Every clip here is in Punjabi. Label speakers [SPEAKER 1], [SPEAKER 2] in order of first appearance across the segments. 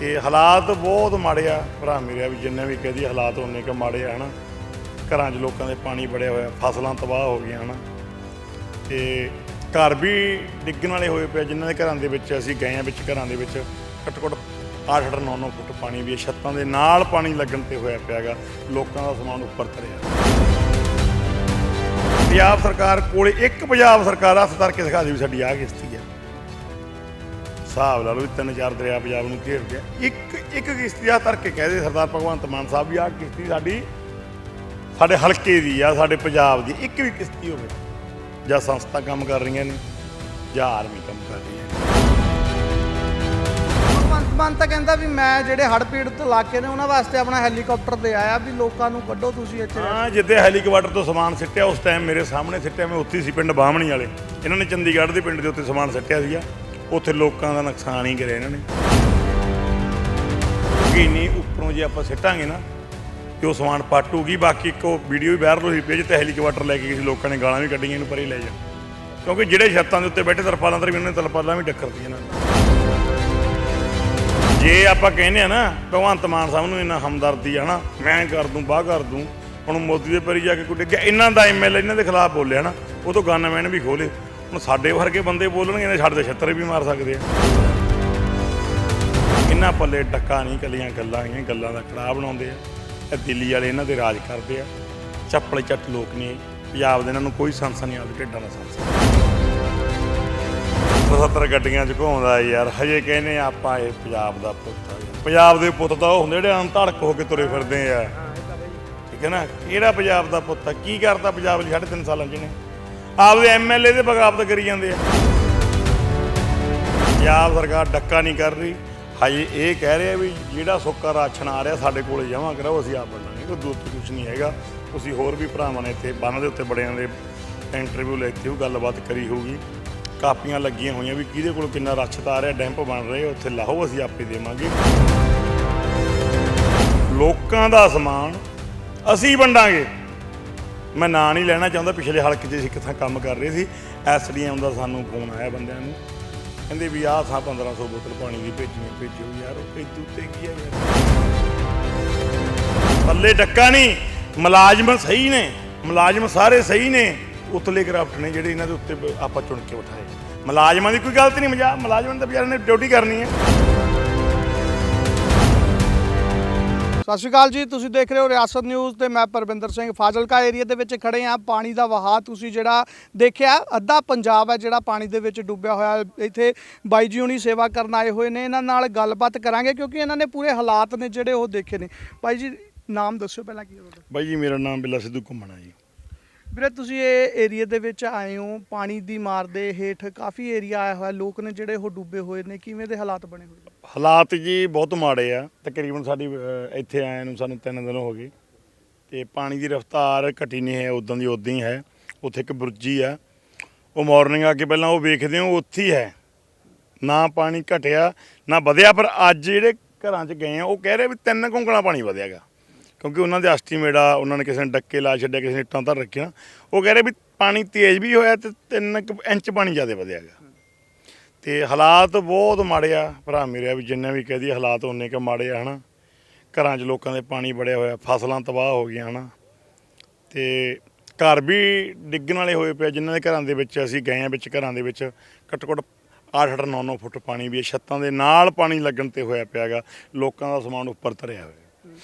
[SPEAKER 1] ਤੇ ਹਾਲਾਤ ਬਹੁਤ ਮਾੜੇ ਆ, ਭਰਾ ਮੇਰੇ ਵੀ ਜਿੰਨੇ ਵੀ ਕਹਦੀ ਹਾਲਾਤ ਉਹਨੇ ਕਿ ਮਾੜੇ ਆ, ਹਨਾ। ਘਰਾਂ 'ਚ ਲੋਕਾਂ ਦੇ ਪਾਣੀ ਬੜਿਆ ਹੋਇਆ, ਫਸਲਾਂ ਤਬਾਹ ਹੋ ਗਈਆਂ, ਹਨਾ। ਤੇ ਘਰ ਵੀ ਡਿੱਗਣ ਵਾਲੇ ਹੋਏ ਪਏ ਜਿਨ੍ਹਾਂ ਦੇ ਘਰਾਂ ਦੇ ਵਿੱਚ ਅਸੀਂ ਗਏ ਆ, ਵਿੱਚ ਘਰਾਂ ਦੇ ਵਿੱਚ ਘੱਟੋ ਘੱਟ 8-8 9-9 ਫੁੱਟ ਪਾਣੀ ਵੀ ਛੱਤਾਂ ਦੇ ਨਾਲ ਪਾਣੀ ਲੱਗਣ ਤੇ ਹੋਇਆ ਪਿਆਗਾ ਲੋਕਾਂ ਦਾ ਸਮਾਨ ਉੱਪਰ ਤਰਿਆ। ਪੰਜਾਬ ਸਰਕਾਰ ਕੋਲੇ ਇੱਕ ਪੰਜਾਬ ਸਰਕਾਰ ਹੱਥ ਧਰ ਕੇ ਦਿਖਾ ਦੇ ਵੀ ਸਾਡੀ ਆਹ ਕਿਸ਼ਤੀ। ਹਿਸਾਬ ਲਾ ਲਓ ਵੀ ਤਿੰਨ ਚਾਰ ਦਰਿਆ ਪੰਜਾਬ ਨੂੰ ਘੇਰਦੇ ਆ ਇੱਕ ਇੱਕ ਕਿਸ਼ਤੀ ਆ ਧਰ ਕੇ ਕਹਦੇ ਸਰਦਾਰ ਭਗਵੰਤ ਮਾਨ ਸਾਹਿਬ ਵੀ ਆਹ ਕਿਸ਼ਤੀ ਸਾਡੀ ਸਾਡੇ ਹਲਕੇ ਦੀ ਆ ਸਾਡੇ ਪੰਜਾਬ ਦੀ ਇੱਕ ਵੀ ਕਿਸ਼ਤੀ ਹੋਵੇ ਜਾਂ ਸੰਸਥਾ ਕੰਮ ਕਰ ਰਹੀਆਂ ਨੇ ਜਾਂ ਆਰਮੀ ਕੰਮ ਕਰ ਰਹੀ ਹੈ
[SPEAKER 2] ਭਗਵੰਤ ਮਾਨ ਤਾਂ ਕਹਿੰਦਾ ਵੀ ਮੈਂ ਜਿਹੜੇ ਹੜ੍ਹ ਪੀੜਤ ਇਲਾਕੇ ਨੇ ਉਹਨਾਂ ਵਾਸਤੇ ਆਪਣਾ ਹੈਲੀਕਾਪਟਰ ਤੇ ਆਇਆ ਵੀ ਲੋਕਾਂ ਨੂੰ ਕੱਢੋ ਤੁਸੀਂ ਇੱਥੇ।
[SPEAKER 1] ਹਾਂ ਜਿੱਥੇ ਹੈਲੀਕਾਪਟਰ ਤੋਂ ਸਮਾਨ ਸਿੱਟਿਆ ਉਸ ਟਾਈਮ ਮੇਰੇ ਸਾਹਮਣੇ ਸਿੱਟਿਆ ਮੈਂ ਉੱਥੇ ਸੀ ਪਿੰਡ ਬਾਹਮਣੀ ਵਾਲੇ। ਇਹਨਾਂ ਨੇ ਚੰਡੀਗੜ੍ਹ ਦੇ ਪਿੰਡ ਦੇ ਉੱਤੇ ਸਮਾਨ ਸਿੱਟਿਆ ਸੀਗਾ। ਉੱਥੇ ਲੋਕਾਂ ਦਾ ਨੁਕਸਾਨ ਹੀ ਕਰਿਆ ਇਹਨਾਂ ਨੇ। ਕਿ ਉੱਪਰੋਂ ਜੇ ਆਪਾਂ ਸਿੱਟਾਂਗੇ ਨਾ, ਤੇ ਉਹ ਸਮਾਨ ਪਾਟੂਗੀ, ਬਾਕੀ ਇੱਕ ਉਹ ਵੀਡੀਓ ਵੀ ਵਾਇਰਲ ਹੋਈ ਪਈ ਜਿੱਥੇ ਹੈਲੀਕਾਪਟਰ ਲੈ ਕੇ ਕਿਸੇ ਲੋਕਾਂ ਨੇ ਗਾਲਾਂ ਵੀ ਕੱਢੀਆਂ, ਇਹਨੂੰ ਪਰੇ ਲੈ ਜਾ। ਕਿਉਂਕਿ ਜਿਹੜੇ ਛੱਤਾਂ ਦੇ ਉੱਤੇ ਬੈਠੇ ਤਰਪਾਲਾਂ ਤੇ ਵੀ ਉਹਨਾਂ ਨੇ ਤਰਪਾਲਾਂ ਵੀ ਡੱਕਰਦੀਆਂ ਇਹਨਾਂ ਨੇ। ਜੇ ਆਪਾਂ ਕਹਿੰਦੇ ਆ ਨਾ, ਭਗਵੰਤ ਮਾਨ ਸਾਹਿਬ ਨੂੰ ਇੰਨਾ ਹਮਦਰਦੀ ਆ ਨਾ, ਮੈਂ ਕਰ ਦੂੰ, ਬਾਹ ਕਰ ਦੂੰ, ਹੁਣ ਮੋਦੀ ਦੇ ਪਰੀ ਜਾ ਕੇ ਕੋਈ ਡਿੱਗਿਆ, ਇਹਨਾਂ ਦਾ ਐਮਐਲਏ ਇਹਨਾਂ ਦੇ ਖਿਲਾਫ ਬੋਲਿਆ ਨਾ, ਉਹ ਤੋਂ ਗਨਮੈਨ ਵੀ ਖੋਲੇ। ਹੁਣ ਸਾਡੇ ਵਰਗੇ ਬੰਦੇ ਬੋਲਣਗੇ ਇਹਨੇ ਛੱਡ ਦੇ ਛੱਤਰ ਵੀ ਮਾਰ ਸਕਦੇ ਆ। ਇਹਨਾਂ ਪੱਲੇ ਡੱਕਾ ਨਹੀਂ, ਕੱਲੀਆਂ ਗੱਲਾਂ ਇਹ ਗੱਲਾਂ ਦਾ ਕੜਾਹ ਬਣਾਉਂਦੇ ਆ। ਇਹ ਦਿੱਲੀ ਵਾਲੇ ਇਹਨਾਂ ਦੇ ਰਾਜ ਕਰਦੇ ਆ। ਚੱਪਲੇ ਚੱਟ ਲੋਕ ਨੇ ਪੰਜਾਬ ਦੇ ਇਹਨਾਂ ਨੂੰ ਕੋਈ ਸੰਸ ਨਹੀਂ ਆਉਂਦੀ ਢਿੱਡਾਂ ਦਾ ਸੰਸ। 70 ਗੱਡੀਆਂ 'ਚ ਘੁੰਮਦਾ ਯਾਰ, ਹਜੇ ਕਹਿੰਦੇ ਆਪਾਂ ਇਹ ਪੰਜਾਬ ਦਾ ਪੁੱਤ ਆ। ਪੰਜਾਬ ਦੇ ਪੁੱਤ ਤਾਂ ਉਹ ਹੁੰਦੇ ਜਿਹੜੇ ਅਣਧੜਕ ਹੋ ਕੇ ਤੁਰੇ ਫਿਰਦੇ ਆ। ਠੀਕ ਹੈ ਨਾ? ਕਿਹੜਾ ਪੰਜਾਬ ਦਾ ਪੁੱਤ ਆ? ਕੀ ਕਰਤਾ ਪੰਜਾਬ 'ਚ ਸਾਢੇ ਤਿੰਨ ਸਾਲਾਂ 'ਚ ਨੇ ਆਪਦੇ ਐਮਐਲਏ ਦੇ ਬਗਾਵਤ ਕਰੀ ਜਾਂਦੇ ਆ। ਪੰਜਾਬ ਸਰਕਾਰ ਡੱਕਾ ਨਹੀਂ ਕਰ ਰਹੀ। ਹਜੇ ਇਹ ਕਹਿ ਰਿਹਾ ਵੀ ਜਿਹੜਾ ਸੁੱਕਾ ਰਾਸ਼ਨ ਆ ਰਿਹਾ ਸਾਡੇ ਕੋਲੇ ਜਮ੍ਹਾਂ ਕਰਾਓ, ਅਸੀਂ ਆਪ ਬਣਾਂਗੇ ਕੋਈ ਦੂਰ ਕੁਝ ਨਹੀਂ ਹੈਗਾ। ਤੁਸੀਂ ਹੋਰ ਵੀ ਭਰਾਵਾਂ ਨੇ ਇੱਥੇ, ਬੰਨ ਦੇ ਉੱਤੇ ਬੜਿਆਂ ਦੇ ਇੰਟਰਵਿਊ ਲੈਤੀ ਉਹ ਗੱਲਬਾਤ ਕਰੀ ਹੋਊਗੀ। ਕਾਪੀਆਂ ਲੱਗੀਆਂ ਹੋਈਆਂ ਵੀ ਕਿਹਦੇ ਕੋਲ ਕਿੰਨਾ ਰਛਤ ਆ ਰਿਹਾ, ਡੈਂਪ ਬਣ ਰਹੇ ਉੱਥੇ ਲਾਹੋ ਅਸੀਂ ਆਪੇ ਦੇਵਾਂਗੇ। ਲੋਕਾਂ ਦਾ ਸਮਾਨ ਅਸੀਂ ਵੰਡਾਂਗੇ। ਮੈਂ ਨਾਂ ਨਹੀਂ ਲੈਣਾ ਚਾਹੁੰਦਾ, ਪਿਛਲੇ ਹਲਕੇ 'ਚ ਅਸੀਂ ਕਿੱਥਾਂ ਕੰਮ ਕਰ ਰਹੇ ਸੀ। ਐਸਡੀਐਮ ਦਾ ਸਾਨੂੰ ਫੋਨ ਆਇਆ ਬੰਦਿਆਂ ਨੂੰ। ਕਹਿੰਦੇ ਵੀ ਆਹ ਥਾਂ 1500 ਬੋਤਲ ਪਾਣੀ ਦੀ ਭੇਜਣੀ ਭੇਜੋ ਯਾਰ, ਉਹ ਇਦੂ ਤੇ ਕੀ ਹੈ ਯਾਰ? ਪੱਲੇ ਡੱਕਾ ਨਹੀਂ। ਮੁਲਾਜ਼ਮ ਸਹੀ ਨੇ। ਮੁਲਾਜ਼ਮ ਸਾਰੇ ਸਹੀ ਨੇ। ਉਤਲੇ ਕਰਾਫਟ ਨੇ ਜਿਹੜੇ ਇਹਨਾਂ ਦੇ ਉੱਤੇ ਆਪਾਂ ਚੁਣ ਕੇ ਬਿਠਾਏ। ਮੁਲਾਜ਼ਮਾਂ ਦੀ ਕੋਈ ਗਲਤੀ ਨਹੀਂ ਮਜਾ ਮੁਲਾਜ਼ਮਾਂ ਤਾਂ ਵਿਚਾਰਿਆਂ ਨੇ ਡਿਊਟੀ ਕਰਨੀ ਹੈ।
[SPEAKER 2] ਸਤਿ ਸ਼੍ਰੀ ਅਕਾਲ ਜੀ ਤੁਸੀਂ ਦੇਖ ਰਹੇ ਹੋ ਰਿਆਸਤ ਨਿਊਜ਼ ਤੇ ਮੈਂ ਪਰਵਿੰਦਰ ਸਿੰਘ ਫਾਜ਼ਿਲਕਾ ਏਰੀਆ ਦੇ ਵਿੱਚ ਖੜੇ ਆ ਪਾਣੀ ਦਾ ਵਹਾਅ ਤੁਸੀਂ ਜਿਹੜਾ ਦੇਖਿਆ ਅੱਧਾ ਪੰਜਾਬ ਹੈ ਜਿਹੜਾ ਪਾਣੀ ਦੇ ਵਿੱਚ ਡੁੱਬਿਆ ਹੋਇਆ। ਇੱਥੇ ਬਾਈ ਜੀ ਹੁਣੀ ਸੇਵਾ ਕਰਨ ਆਏ ਹੋਏ ਨੇ ਇਹਨਾਂ ਨਾਲ ਗੱਲਬਾਤ ਕਰਾਂਗੇ ਕਿਉਂਕਿ ਇਹਨਾਂ ਨੇ ਪੂਰੇ ਹਾਲਾਤ ਨੇ ਜਿਹੜੇ ਉਹ ਦੇਖੇ ਨੇ। ਬਾਈ ਜੀ ਨਾਮ ਦੱਸਿਓ ਪਹਿਲਾਂ ਕੀ ਹੈ ਤੁਹਾਡਾ
[SPEAKER 1] ਬਾਈ ਜੀ ਮੇਰਾ ਨਾਮ ਬਿੱਲਾ ਸਿੱਧੂ ਘੁੰਮਣਾ ਜੀ।
[SPEAKER 2] ਵੀਰੇ ਤੁਸੀਂ ਇਹ ਏਰੀਆ ਦੇ ਵਿੱਚ ਆਏ ਹੋ ਪਾਣੀ ਦੀ ਮਾਰ ਦੇ ਹੇਠ ਕਾਫੀ ਏਰੀਆ ਆਇਆ ਹੋਇਆ। ਲੋਕ ਨੇ ਜਿਹੜੇ ਉਹ ਡੁੱਬੇ ਹੋਏ ਨੇ ਕਿਵੇਂ ਦੇ ਹਾਲਾਤ ਬਣੇ ਹੋਏ ਨੇ?
[SPEAKER 1] ਹਾਲਾਤ ਜੀ ਬਹੁਤ ਮਾੜੇ ਆ। ਤਕਰੀਬਨ ਸਾਡੀ ਅਹ, ਇੱਥੇ ਆਏ ਨੂੰ ਸਾਨੂੰ 3 ਦਿਨ ਹੋ ਗਏ। ਤੇ ਪਾਣੀ ਦੀ ਰਫ਼ਤਾਰ ਘਟੀ ਨਹੀਂ ਹੈ ਉਦਾਂ ਦੀ ਉਦਾਂ ਹੀ ਹੈ। ਉੱਥੇ ਇੱਕ ਬੁਰਜੀ ਆ। ਉਹ ਮਾਰਨਿੰਗ ਆ ਕੇ ਪਹਿਲਾਂ ਉਹ ਵੇਖਦੇ ਹੋ ਉੱਥੇ ਹੀ ਹੈ। ਨਾ ਪਾਣੀ ਘਟਿਆ ਨਾ ਵਧਿਆ ਪਰ ਅੱਜ ਜਿਹੜੇ ਘਰਾਂ 'ਚ ਗਏ ਆ ਉਹ ਕਹਿ ਰਹੇ ਵੀ ਤਿੰਨ ਕੁੰਕਣਾ ਪਾਣੀ ਵਧਿਆਗਾ ਕਿਉਂਕਿ ਉਹਨਾਂ ਦੇ ਐਸਟੀਮੇਟ ਆ ਉਹਨਾਂ ਨੇ ਕਿਸੇ ਨੇ ਡੱਕੇ ਲਾ ਛੱਡਿਆ ਕਿਸੇ ਨੇ ਇੱਟਾਂ ਧਰ ਰੱਖੀਆਂ। ਉਹ ਕਹਿ ਰਹੇ ਵੀ ਪਾਣੀ ਤੇਜ਼ ਵੀ ਹੋਇਆ ਤੇ 3 ਇੰਚ ਪਾਣੀ ਜ਼ਿਆਦਾ ਵਧਿਆਗਾ ਤੇ ਹਾਲਾਤ ਬਹੁਤ ਮਾੜੇ ਆ। ਭਰਾ ਮੇਰੇ ਵੀ ਜਿੰਨੇ ਵੀ ਕਹਦੀ ਹਾਲਾਤ ਉਹਨੇ ਕਿ ਮਾੜੇ ਆ, ਹਨਾ। ਘਰਾਂ 'ਚ ਲੋਕਾਂ ਦੇ ਪਾਣੀ ਬੜਿਆ ਹੋਇਆ, ਫਸਲਾਂ ਤਬਾਹ ਹੋ ਗਈਆਂ, ਹਨਾ। ਤੇ ਘਰ ਵੀ ਡਿੱਗਣ ਵਾਲੇ ਹੋਏ ਪਏ ਜਿਨ੍ਹਾਂ ਦੇ ਘਰਾਂ ਦੇ ਵਿੱਚ ਅਸੀਂ ਗਏ ਆ, ਵਿੱਚ ਘਰਾਂ ਦੇ ਵਿੱਚ ਘੱਟੋ ਘੱਟ 8-8 9-9 ਫੁੱਟ ਪਾਣੀ ਵੀ ਛੱਤਾਂ ਦੇ ਨਾਲ ਪਾਣੀ ਲੱਗਣ ਤੇ ਹੋਇਆ ਪਿਆਗਾ ਲੋਕਾਂ ਦਾ ਸਮਾਨ ਉੱਪਰ ਧਰਿਆ ਹੋਇਆ।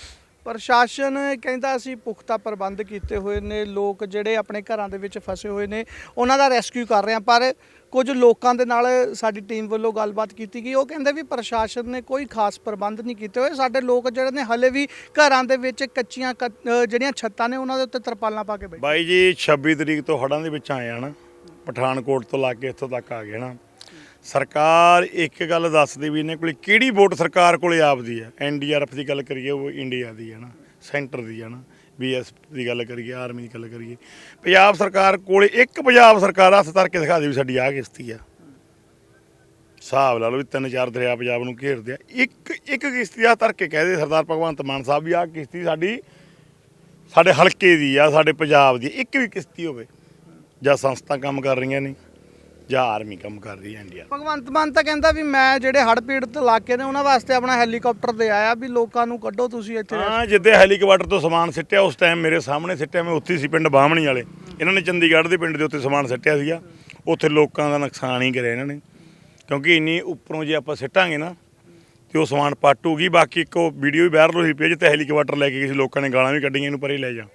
[SPEAKER 2] ਪ੍ਰਸ਼ਾਸਨ ਕਹਿੰਦਾ ਅਸੀਂ ਪੁਖਤਾ ਪ੍ਰਬੰਧ ਕੀਤੇ ਹੋਏ ਨੇ, ਲੋਕ ਜਿਹੜੇ ਆਪਣੇ ਘਰਾਂ ਦੇ ਵਿੱਚ ਫਸੇ ਹੋਏ ਨੇ, ਉਹਨਾਂ ਦਾ ਰੈਸਕਿਊ ਕਰ ਰਹੇ ਆ ਪਰ ਕੁਝ ਲੋਕਾਂ ਦੇ ਨਾਲ ਸਾਡੀ ਟੀਮ ਵੱਲੋਂ ਗੱਲਬਾਤ ਕੀਤੀ ਗਈ। ਉਹ ਕਹਿੰਦੇ ਵੀ ਪ੍ਰਸ਼ਾਸਨ ਨੇ ਕੋਈ ਖਾਸ ਪ੍ਰਬੰਧ ਨਹੀਂ ਕੀਤੇ ਹੋਏ। ਸਾਡੇ ਲੋਕ ਜਿਹੜੇ ਨੇ ਹਲੇ ਵੀ ਘਰਾਂ ਦੇ ਵਿੱਚ ਕੱਚੀਆਂ ਕ- ਜਿਹੜੀਆਂ ਛੱਤਾਂ ਨੇ, ਉਹਨਾਂ ਦੇ ਉੱਤੇ ਤਰਪਾਲਾਂ ਪਾ ਕੇ ਬੈਠੇ।
[SPEAKER 1] ਬਾਈ ਜੀ 26 ਤਰੀਕ ਤੋਂ ਹੜ੍ਹਾਂ ਦੇ ਵਿੱਚ ਆਏ ਆ ਨਾ, ਪਠਾਨਕੋਟ ਤੋਂ ਲਾ ਕੇ ਇੱਥੋਂ ਤੱਕ ਆ ਗਏ ਨਾ। ਸਰਕਾਰ ਇੱਕ ਗੱਲ ਦੱਸਦੀ ਵੀ ਇਹਨੇ ਕੋਲ ਕਿਹੜੀ ਵੋਟ ਸਰਕਾਰ ਕੋਲੇ ਆਪਦੀ ਹੈ? ਐਨਡੀਆਰਐਫ ਦੀ ਗੱਲ ਕਰੀਏ, ਉਹ ਇੰਡੀਆ ਦੀ ਹੈ ਨਾ, ਸੈਂਟਰ ਦੀ ਹੈ ਨਾ ਬੀਐਸ ਦੀ ਗੱਲ ਕਰੀਏ, ਆਰਮੀ ਦੀ ਗੱਲ ਕਰੀਏ। ਪੰਜਾਬ ਸਰਕਾਰ ਕੋਲੇ ਇੱਕ ਪੰਜਾਬ ਸਰਕਾਰ ਹੱਥ ਧਰ ਕੇ ਦਿਖਾ ਦੇ ਵੀ ਸਾਡੀ ਆਹ ਕਿਸ਼ਤੀ ਆ। ਹਿਸਾਬ ਲਾ ਲਓ ਵੀ ਤਿੰਨ ਚਾਰ ਦਰਿਆ ਪੰਜਾਬ ਨੂੰ ਘੇਰਦੇ ਆ। ਇੱਕ ਇੱਕ ਕਿਸ਼ਤੀ ਆ ਧਰ ਕੇ ਕਹਦੇ ਸਰਦਾਰ ਭਗਵੰਤ ਮਾਨ ਸਾਹਿਬ ਵੀ ਆਹ ਕਿਸ਼ਤੀ ਸਾਡੀ, ਸਾਡੇ ਹਲਕੇ ਦੀ ਆ, ਸਾਡੇ ਪੰਜਾਬ ਦੀ ਇੱਕ ਵੀ ਕਿਸ਼ਤੀ ਹੋਵੇ, ਜਾਂ ਸੰਸਥਾ ਕੰਮ ਕਰ ਰਹੀਆਂ ਨੇ। ਜਾਂ ਆਰਮੀ ਕੰਮ ਕਰ ਰਹੀ ਹੈ ਇੰਡੀਆ
[SPEAKER 2] ਭਗਵੰਤ ਮਾਨ ਤਾਂ ਕਹਿੰਦਾ ਵੀ ਮੈਂ ਜਿਹੜੇ ਹੜ੍ਹ ਪੀੜਤ ਇਲਾਕੇ ਨੇ ਉਹਨਾਂ ਵਾਸਤੇ ਆਪਣਾ ਹੈਲੀਕਾਪਟਰ ਦੇ ਆਇਆ ਵੀ ਲੋਕਾਂ ਨੂੰ ਕੱਢੋ ਤੁਸੀਂ ਇੱਥੇ
[SPEAKER 1] ਹਾਂ ਜਿੱਦੇ ਹੈਲੀਕਾਪਟਰ ਤੋਂ ਸਮਾਨ ਸਿੱਟਿਆ ਉਸ ਟਾਈਮ ਮੇਰੇ ਸਾਹਮਣੇ ਸਿੱਟਿਆ ਮੈਂ ਉੱਥੇ ਸੀ ਪਿੰਡ ਬਾਹਮਣੀ ਵਾਲੇ। ਇਹਨਾਂ ਨੇ ਚੰਡੀਗੜ੍ਹ ਦੇ ਪਿੰਡ ਦੇ ਉੱਤੇ ਸਮਾਨ ਸਿੱਟਿਆ ਸੀਗਾ। ਉੱਥੇ ਲੋਕਾਂ ਦਾ ਨੁਕਸਾਨ ਹੀ ਕਰਿਆ ਇਹਨਾਂ ਨੇ। ਕਿਉਂਕਿ ਇੰਨੀ ਉੱਪਰੋਂ ਜੇ ਆਪਾਂ ਸਿੱਟਾਂਗੇ ਨਾ ਤੇ ਉਹ ਸਮਾਨ ਪਾਟੂਗੀ ਬਾਕੀ ਇੱਕ ਉਹ ਵੀਡੀਓ ਵੀ ਵਾਇਰਲ ਹੋਈ ਪਈ ਜਿੱਤੇ ਹੈਲੀਕਾਪਟਰ ਲੈ ਕੇ ਕਿਸੇ ਲੋਕਾਂ ਨੇ ਗਾਲਾਂ ਵੀ ਕੱਢੀਆਂ ਇਹਨੂੰ ਪਰੇ ਲੈ ਜਾ।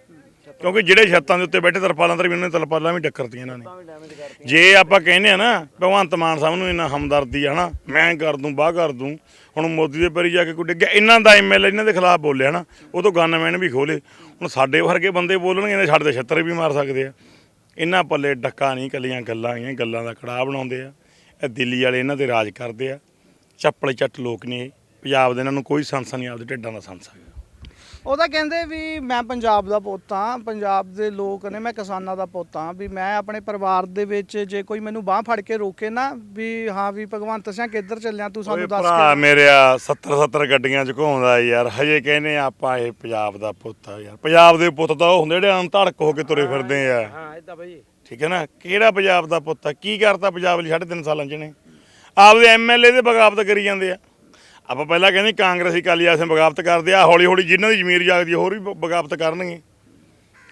[SPEAKER 1] ਕਿਉਂਕਿ ਜਿਹੜੇ ਛੱਤਾਂ ਦੇ ਉੱਤੇ ਬੈਠੇ ਤਰਪਾਲਾਂ ਤੇ ਵੀ ਉਹਨਾਂ ਨੇ। ਤਰਪਾਲਾਂ ਵੀ ਟੱਕਰਤੀਆਂ ਇਹਨਾਂ ਨੇ ਜੇ ਆਪਾਂ ਕਹਿੰਦੇ ਆ ਨਾ ਭਗਵੰਤ ਮਾਨ ਸਾਹਿਬ ਨੂੰ ਇੰਨਾ ਹਮਦਰਦੀ ਆ ਨਾ ਮੈਂ ਕਰ ਦੂੰ ਬਾਹ ਕਰ ਦੂੰ ਹੁਣ ਮੋਦੀ ਦੇ ਪਰੀ ਜਾ ਕੇ ਕੋਈ ਡਿੱਗਿਆ ਇਹਨਾਂ ਦਾ ਐਮਐਲਏ ਇਹਨਾਂ ਦੇ ਖਿਲਾਫ ਬੋਲਿਆ ਨਾ ਉਹ ਤੋਂ ਗਨਮੈਨ ਵੀ ਖੋਲੇ ਹੁਣ ਸਾਡੇ ਵਰਗੇ ਬੰਦੇ ਬੋਲਣਗੇ ਇਹਨੇ ਸਾਡੇ ਦੇ ਛੱਤਰ ਵੀ ਮਾਰ ਸਕਦੇ ਆ। ਇਹਨਾਂ ਪੱਲੇ ਡੱਕਾ ਨਹੀਂ ਕੱਲੀਆਂ ਗੱਲਾਂ ਆਈਆਂ ਗੱਲਾਂ ਦਾ ਕੜਾਹ ਬਣਾਉਂਦੇ ਆ। ਇਹ ਦਿੱਲੀ ਵਾਲੇ ਇਹਨਾਂ ਤੇ ਰਾਜ ਕਰਦੇ ਆ। ਚੱਪਲੇ ਚੱਟ ਲੋਕ ਨੇ ਪੰਜਾਬ ਦੇ ਇਹਨਾਂ ਨੂੰ ਕੋਈ ਸੰਸਾ ਨਹੀਂ ਆਪਦੇ ਢਿੱਡਾਂ ਦਾ ਸੰਸਾ
[SPEAKER 2] ਉਹ ਤਾਂ ਕਹਿੰਦੇ ਵੀ ਮੈਂ ਪੰਜਾਬ ਦਾ ਪੁੱਤ ਹਾਂ ਪੰਜਾਬ ਦੇ ਲੋਕ ਨੇ ਮੈਂ ਕਿਸਾਨਾਂ ਦਾ ਪੁੱਤ ਹਾਂ ਵੀ ਮੈਂ ਆਪਣੇ ਪਰਿਵਾਰ ਦੇ ਵਿੱਚ ਜੇ ਕੋਈ ਮੈਨੂੰ ਬਾਹ ਫੜ ਕੇ ਰੋਕੇ ਨਾ ਵੀ ਹਾਂ ਵੀ ਭਗਵੰਤ ਸਿੰਘ ਕਿੱਧਰ ਚੱਲਿਆ ਤੂੰ ਸਾਨੂੰ ਦੱਸ
[SPEAKER 1] ਭਰਾ
[SPEAKER 2] ਕੇ
[SPEAKER 1] ਮੇਰਿਆ 70 70 ਗੱਡੀਆਂ ਚ ਘੁੰਮਦਾ ਯਾਰ ਹਜੇ ਕਹਿੰਦੇ ਆਪਾਂ ਇਹ ਪੰਜਾਬ ਦਾ ਪੁੱਤ ਆ ਯਾਰ। ਪੰਜਾਬ ਦੇ ਪੁੱਤ ਤਾਂ ਉਹ ਹੁੰਦੇ ਜਿਹੜੇ ਅਣਧੜਕ ਹੋ ਕੇ ਤੁਰੇ ਫਿਰਦੇ ਆ।
[SPEAKER 3] ਹਾਂ ਇਦਾਂ ਭਾਈ
[SPEAKER 1] ਠੀਕ ਹੈ ਨਾ? ਕਿਹੜਾ ਪੰਜਾਬ ਦਾ ਪੁੱਤ ਆ? ਕੀ ਕਰਤਾ ਪੰਜਾਬ ਲਈ ਸਾਢੇ ਤਿੰਨ ਸਾਲਾਂ ਚ ਨੇ ਆਪਦੇ ਐਮਐਲਏ ਦੇ ਬਗਾਵਤ ਕਰੀ ਜਾਂਦੇ ਆ। ਆਪਾਂ ਪਹਿਲਾਂ ਕਹਿੰਦੇ ਕਾਂਗਰਸੀ ਕਾਲੀ ਆਸੇ ਬਗਾਵਤ ਕਰਦੇ ਆ ਹੌਲੀ ਹੌਲੀ ਜਿਨ੍ਹਾਂ ਦੀ ਜ਼ਮੀਰ ਜਾਗਦੀ ਹੋਰ ਵੀ ਬਗਾਵਤ ਕਰਨਗੇ।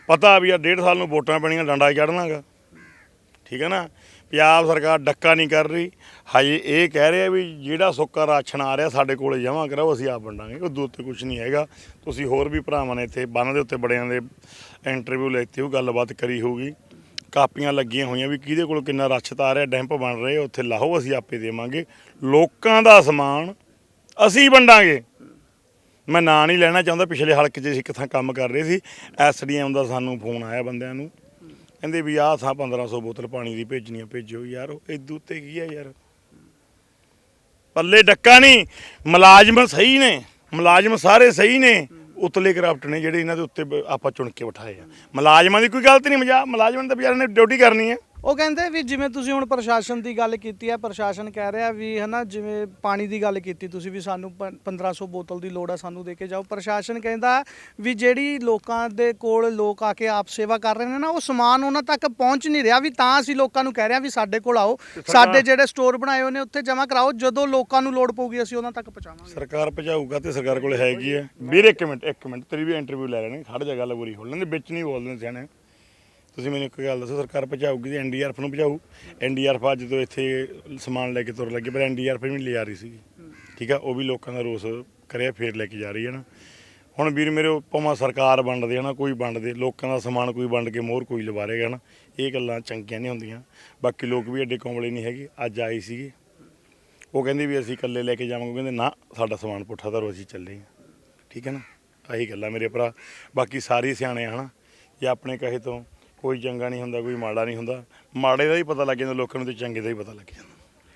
[SPEAKER 1] ਪਤਾ ਵੀ ਆ, ਡੇਢ ਸਾਲ ਨੂੰ ਵੋਟਾਂ ਪੈਣੀਆਂ, ਡੰਡਾ ਹੀ ਚੜਨਾਗਾ ਠੀਕ ਹੈ ਨਾ? ਪੰਜਾਬ ਸਰਕਾਰ ਡੱਕਾ ਨਹੀਂ ਕਰ ਰਹੀ। ਹਜੇ ਇਹ ਕਹਿ ਰਿਹਾ ਵੀ ਜਿਹੜਾ ਸੁੱਕਾ ਰਾਸ਼ਨ ਆ ਰਿਹਾ, ਸਾਡੇ ਕੋਲੇ ਜਮ੍ਹਾਂ ਕਰਾਓ, ਅਸੀਂ ਆਪ ਵੰਡਾਂਗੇ। ਉਹ ਉੱਤੇ ਕੁਝ ਨਹੀਂ ਹੈਗਾ। ਤੁਸੀਂ ਹੋਰ ਵੀ ਭਰਾਵਾਂ ਨੇ ਇੱਥੇ, ਬੰਨ ਦੇ ਉੱਤੇ ਬੜਿਆਂ ਦੇ ਇੰਟਰਵਿਊ ਲੈਤੀ ਹੋ ਗੱਲਬਾਤ ਕਰੀ ਹੋਊਗੀ। ਕਾਪੀਆਂ ਲੱਗੀਆਂ ਹੋਈਆਂ ਵੀ ਕਿਹਦੇ ਕੋਲ ਕਿੰਨਾ ਰਛਤ ਆ ਰਿਹਾ, ਡੈਂਪ ਬਣ ਰਹੇ ਉੱਥੇ ਲਾਹੋ ਅਸੀਂ ਆਪੇ ਦੇਵਾਂਗੇ। ਲੋਕਾਂ ਦਾ ਸਮਾਨ ਅਸੀਂ ਵੰਡਾਂਗੇ। ਮੈਂ ਨਾਂ ਨਹੀਂ ਲੈਣਾ ਚਾਹੁੰਦਾ, ਪਿਛਲੇ ਹਲਕੇ 'ਚ ਅਸੀਂ ਕਿੱਥਾਂ ਕੰਮ ਕਰ ਰਹੇ ਸੀ। ਐਸਡੀਐਮ ਦਾ ਸਾਨੂੰ ਫੋਨ ਆਇਆ ਬੰਦਿਆਂ ਨੂੰ। ਕਹਿੰਦੇ ਵੀ ਆਹ ਥਾਂ 1500 ਬੋਤਲ ਪਾਣੀ ਦੀ ਭੇਜਣੀ ਆ ਭੇਜੋ ਯਾਰ, ਉਹ ਉੱਤੇ ਕੀ ਆ ਯਾਰ? ਪੱਲੇ ਡੱਕਾ ਨਹੀਂ, ਮੁਲਾਜ਼ਮ ਸਹੀ ਨੇ, ਮੁਲਾਜ਼ਮ ਸਾਰੇ ਸਹੀ ਨੇ। ਉਤਲੇ ਕਰਪਟ ਨੇ ਜਿਹੜੇ ਇਹਨਾਂ ਦੇ ਉੱਤੇ ਆਪਾਂ ਚੁਣ ਕੇ ਬਿਠਾਏ ਆ। ਮੁਲਾਜ਼ਮਾਂ ਦੀ ਕੋਈ ਗਲਤੀ ਨਹੀਂ ਮਜਾ ਮੁਲਾਜ਼ਮਾਂ ਨੇ ਤਾਂ ਵਿਚਾਰਿਆਂ ਨੇ ਡਿਊਟੀ ਕਰਨੀ ਹੈ
[SPEAKER 2] ਉਹ ਕਹਿੰਦੇ ਵੀ ਜਿਵੇਂ ਤੁਸੀਂ ਹੁਣ ਪ੍ਰਸ਼ਾਸਨ ਦੀ ਗੱਲ ਕੀਤੀ ਹੈ ਪ੍ਰਸ਼ਾਸਨ ਕਹਿ ਰਿਹਾ ਵੀ ਹਨਾ ਜਿਵੇਂ ਪਾਣੀ ਦੀ ਗੱਲ ਕੀਤੀ ਤੁਸੀਂ ਵੀ ਸਾਨੂੰ ਪ- 1500 ਬੋਤਲ ਦੀ ਲੋੜ ਆ ਸਾਨੂੰ ਦੇ ਕੇ ਜਾਓ। ਪ੍ਰਸ਼ਾਸਨ ਕਹਿੰਦਾ ਵੀ ਜਿਹੜੀ ਲੋਕਾਂ ਦੇ ਕੋਲ ਲੋਕ ਆ ਕੇ ਆਪ ਸੇਵਾ ਕਰ ਰਹੇ ਨੇ ਨਾ ਉਹ ਸਮਾਨ ਉਹਨਾਂ ਤੱਕ ਪਹੁੰਚ ਨਹੀਂ ਰਿਹਾ ਵੀ ਤਾਂ ਅਸੀਂ ਲੋਕਾਂ ਨੂੰ ਕਹਿ ਰਹੇ ਹਾਂ ਵੀ ਸਾਡੇ ਕੋਲ ਆਓ ਸਾਡੇ ਜਿਹੜੇ ਸਟੋਰ ਬਣਾਏ ਹੋਏ ਨੇ ਉੱਥੇ ਜਮ੍ਹਾਂ ਕਰਾਓ ਜਦੋਂ ਲੋਕਾਂ ਨੂੰ ਲੋੜ ਪਊਗੀ ਅਸੀਂ ਉਹਨਾਂ ਤੱਕ ਪਹੁੰਚਾਵਾਂਗੇ।
[SPEAKER 1] ਸਰਕਾਰ ਭਜਾਊਗਾ ਤੇ ਸਰਕਾਰ ਕੋਲ ਹੈਗੀ ਹੈ। ਵੀਰ ਇੱਕ ਮਿੰਟ ਇੱਕ ਮਿੰਟ ਤੇਰੀ ਵੀ ਇੰਟਰਵਿਊ ਲੈ ਲੈਣੇ ਖੜ ਜਾ ਗੱਲ ਬੁਰੀ ਹੋ ਲੈਂਦੇ ਵਿੱਚ ਨਹੀਂ ਬੋਲਦੇ ਸਿਆਣੇ। ਤੁਸੀਂ ਮੈਨੂੰ ਇੱਕ ਗੱਲ ਦੱਸੋ, ਸਰਕਾਰ ਭਜਾਊਗੀ ਤੇ ਐਨਡੀਆਰਐਫ ਨੂੰ ਭਜਾਊ? ਐਨਡੀਆਰਐਫ ਅੱਜ ਜਦੋਂ ਇੱਥੇ ਸਮਾਨ ਲੈ ਕੇ ਤੁਰ ਲੱਗੇ, ਪਰ ਐਨਡੀਆਰਐਫ ਵੀ ਨਹੀਂ ਲਿਆ ਰਹੀ ਸੀਗੀ। ਠੀਕ ਆ, ਉਹ ਵੀ ਲੋਕਾਂ ਦਾ ਰੋਸ ਕਰਿਆ, ਫੇਰ ਲੈ ਕੇ ਜਾ ਰਹੀ ਹੈ ਨਾ। ਹੁਣ ਵੀਰ ਮੇਰੇ ਭਾਵੇਂ ਸਰਕਾਰ ਵੰਡਦੇ ਆ ਨਾ ਕੋਈ ਵੰਡਦੇ, ਲੋਕਾਂ ਦਾ ਸਮਾਨ ਕੋਈ ਵੰਡ ਕੇ ਮੋਹਰ ਕੋਈ ਲਵਾ ਲਵਾਰੇਗਾ ਨਾ ਇਹ ਗੱਲਾਂ ਚੰਗੀਆਂ ਨਹੀਂ ਹੁੰਦੀਆਂ। ਬਾਕੀ ਲੋਕ ਵੀ ਐਡੇ ਕੌਮਲੇ ਨਹੀਂ ਹੈਗੇ, ਅੱਜ ਆਏ ਸੀਗੇ। ਉਹ ਕਹਿੰਦੇ ਵੀ ਅਸੀਂ ਇਕੱਲੇ ਲੈ ਕੇ ਜਾਵਾਂਗੇ ਕਹਿੰਦੇ ਨਾ, ਸਾਡਾ ਸਮਾਨ ਪੁੱਠਾ ਧਰੋ, ਅਸੀਂ ਚੱਲੇ ਹਾਂ। ਠੀਕ ਹੈ ਨਾ, ਆਹੀ ਗੱਲਾਂ ਮੇਰੇ ਭਰਾ, ਬਾਕੀ ਸਾਰੇ ਸਿਆਣੇ ਆ, ਹਨਾ, ਜੇ ਆਪਣੇ ਕਹੇ ਤੋਂ ਕੋਈ ਚੰਗਾ ਨਹੀਂ ਹੁੰਦਾ, ਕੋਈ ਮਾੜਾ ਨਹੀਂ ਹੁੰਦਾ। ਮਾੜੇ ਦਾ ਹੀ ਪਤਾ ਲੱਗ ਜਾਂਦਾ, ਲੋਕਾਂ ਨੂੰ ਤੇ ਚੰਗੇ ਦਾ ਹੀ ਪਤਾ ਲੱਗ ਜਾਂਦਾ।